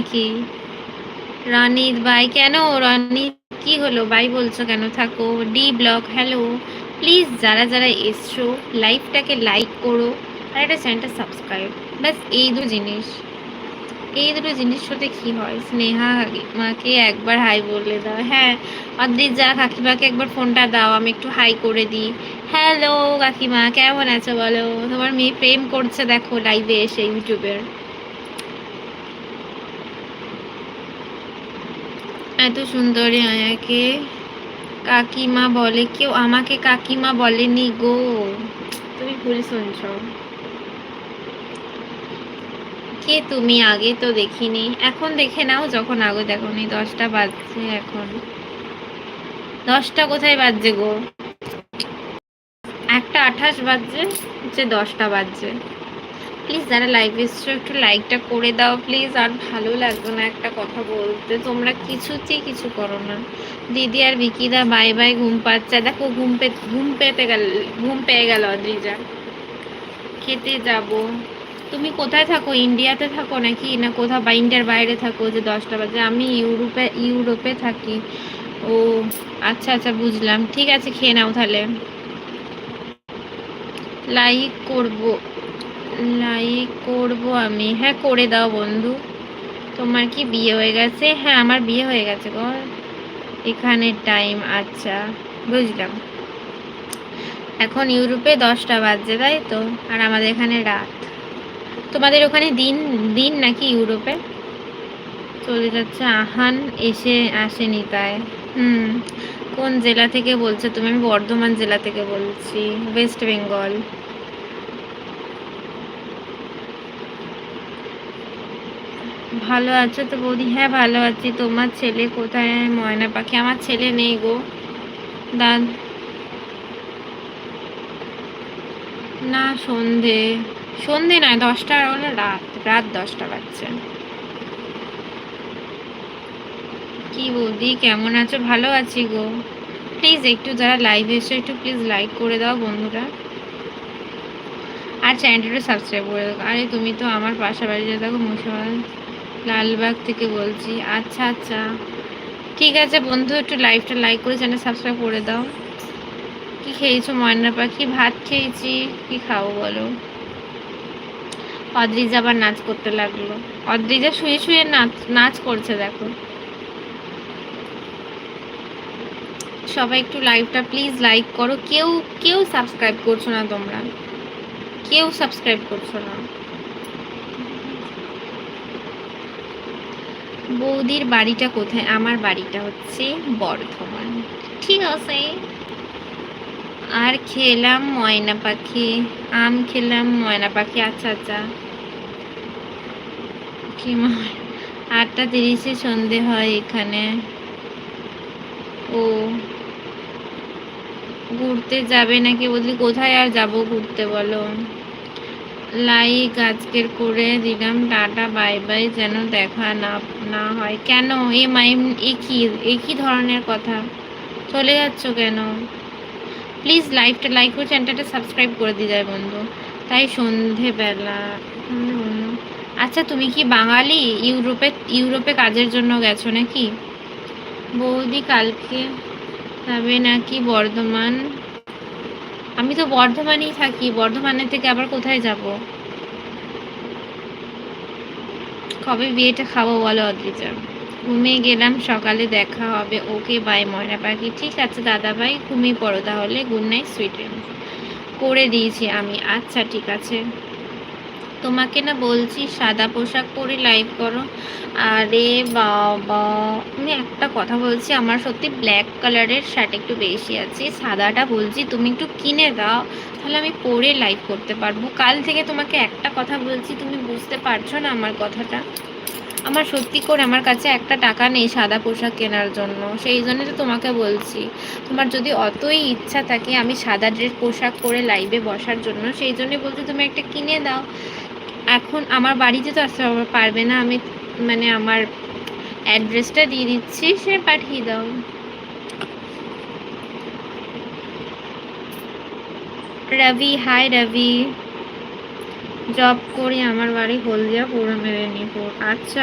নাকি? রনিত বাই কেন? রনিত, কি হলো? বাই বলছো কেন? থাকো। ডি ব্লক হ্যালো প্লিজ যারা যারা এসছো লাইভটাকে লাইক করো আর একটা চ্যানেলটা সাবস্ক্রাইব ব্যাস, এই দুটো জিনিস। এই দুটো জিনিস হতে কি হয়? স্নেহা মাকে একবার হাই বলে দাও। হ্যাঁ অদ্রিত যা কাকিমাকে একবার ফোনটা দাও, আমি একটু হাই করে দিই। হ্যালো কাকিমা, কেমন আছো বলো? তোমার মেয়ে প্রেম করছে, দেখো লাইভে এসে ইউটিউবের এত সুন্দরী আয়াকে। কাকিমা বলে, কেউ আমাকে কাকিমা বলেনি গো। তুমি ভুল শুনছ। কে তুমি? আগে তো দেখিনি। এখন দেখে নাও যখন আগে দেখো দেখোনি। দশটা বাজছে এখন। দশটা কোথায় বাজছে গো? একটা আঠাশ বাজছে হচ্ছে দশটা বাজছে। প্লিজ যারা লাইভ এসছো, একটু লাইকটা করে দাও প্লিজ আর ভালো লাগবে না একটা কথা বলতে। তোমরা কিছুতেই কিছু করো না। দিদি আর বিকিদা বাই বাই ঘুম পাচ্ছে। দেখো, ঘুম পে ঘুম পেতে গেল, ঘুম পেয়ে গেল অদ্রিজা। খেতে যাব। তুমি কোথায় থাকো? ইন্ডিয়াতে থাকো নাকি? না কোথাও বা ইন্ডিয়ার বাইরে থাকো যে দশটা বাজে? আমি ইউরোপে ইউরোপে থাকি। ও আচ্ছা আচ্ছা বুঝলাম। ঠিক আছে, খেয়ে নাও তাহলে। লাইক করব। লাইক করব আমি। হ্যাঁ করে দাও বন্ধু। তোমার কি বিয়ে হয়ে গেছে? হ্যাঁ আমার বিয়ে হয়ে গেছে গো। এখানে টাইম আচ্ছা বুঝলাম। এখন ইউরোপে দশটা বাজছে, তাই তো? আর আমাদের এখানে রাত। তোমাদের ওখানে দিন দিন নাকি ইউরোপে? চলে যাচ্ছে আহান, এসে আসেনি তাই। হুম, কোন জেলা থেকে বলছো তুমি? আমি বর্ধমান জেলা থেকে বলছি ওয়েস্ট বেঙ্গল ভালো আছো তো বৌদি? হ্যাঁ ভালো আছি। তোমার ছেলে কোথায়? ময়না পাখি। আমার ছেলে নেই গো। দাদ না, সন্ধে। সন্ধে নয়, দশটা হলো রাত। রাত দশটা বাজছে। কি বৌদি, কেমন আছো? ভালো আছি গো। প্লিজ একটু যারা লাইভ এসে, একটু প্লিজ লাইক করে দাও বন্ধুরা। আর চ্যানেলটা সাবস্ক্রাইব করে দাও। আরে, তুমি তো আমার পাশাপাশি দেখো মুর্শিদাবাদ লালবাগ থেকে বলছি। আচ্ছা আচ্ছা। ঠিক আছে বন্ধু, একটু লাইভটা লাইক করে চ্যানেল সাবস্ক্রাইব করে দাও। কি খেয়েছো ময়না পাখি? ভাত খেয়েছি। কি খাব বলো? অদ্রিজা আবার নাচ করতে লাগল। অদ্রিজা শুয়ে শুয়ে নাচ নাচ করছে দেখো। সবাই একটু লাইভটা প্লিজ লাইক করো। কেউ কেউ সাবস্ক্রাইব করছ না তোমরা। কেউ সাবস্ক্রাইব করছ না। বৌদির বাড়িটা কোথায়? আমার বাড়িটা হচ্ছে বর্ধমান। ঠিক আছে। আর খেলাম ময়না পাখি। আম খেলাম ময়না পাখি। আচ্ছা আচ্ছা। আটটা তিরিশে সন্ধে হয় এখানে। ও। ঘুরতে যাবে নাকি বললি কোথায় আর যাব ঘুরতে বলো? লাইক আজকের করে দিলাম, টাটা, বাই বাই, যেন দেখা না না হয়। কেন? এ মাইম একই একই ধরনের কথা? চলে যাচ্ছ কেন? প্লিজ লাইভটা লাইক করে চ্যানেলটা সাবস্ক্রাইব করে দিয়ে যায় বন্ধু। তাই সন্ধেবেলা আচ্ছা তুমি কি বাঙালি? ইউরোপে ইউরোপে কাজের জন্য গেছো নাকি? বৌদি কালকে যাবে নাকি বর্ধমান? আমি তো বর্ধমানেই থাকি, বর্ধমানের থেকে আবার কোথায় যাব? কবে বিয়েটা খাব বলো, অদ্রিজা? ঘুমিয়ে গেলাম, সকালে দেখা হবে ওকে, বাই ময়না পাখি। ঠিক আছে দাদা ভাই ঘুমিয়ে পড়ো তাহলে। গুড নাইট, সুইট করে দিয়েছি আমি। আচ্ছা ঠিক আছে। তোমাকে না বলছি, সাদা পোশাক পরে লাইভ করো। আরে বাবা, আমি একটা কথা বলছি, আমার সত্যি ব্ল্যাক কালারের শার্ট একটু বেশি আছে, সাদাটা বলছি, তুমি একটু কিনে দাও, তাহলে আমি পরে লাইভ করতে পারব। কাল থেকে তোমাকে একটা কথা বলছি, তুমি বুঝতে পারছ না আমার কথাটা? আমার সত্যি করে আমার কাছে একটা টাকা নেই সাদা পোশাক কেনার জন্য, সেই জন্য তো তোমাকে বলছি। তোমার যদি অতই ইচ্ছা থাকে আমি সাদা ড্রেস পোশাক পরে লাইভে বসার জন্য, সেই জন্য বলছি, তুমি একটা কিনে দাও। এখন আমার বাড়িতে তো আসতে পারবে না, আমি মানে আমার অ্যাড্রেসটা দিয়ে দিচ্ছি, সে পাঠিয়ে দাও। রবি হাই রবি। জব করি, আমার বাড়ি হলদিয়া, পুরো মেদিনীপুর। আচ্ছা।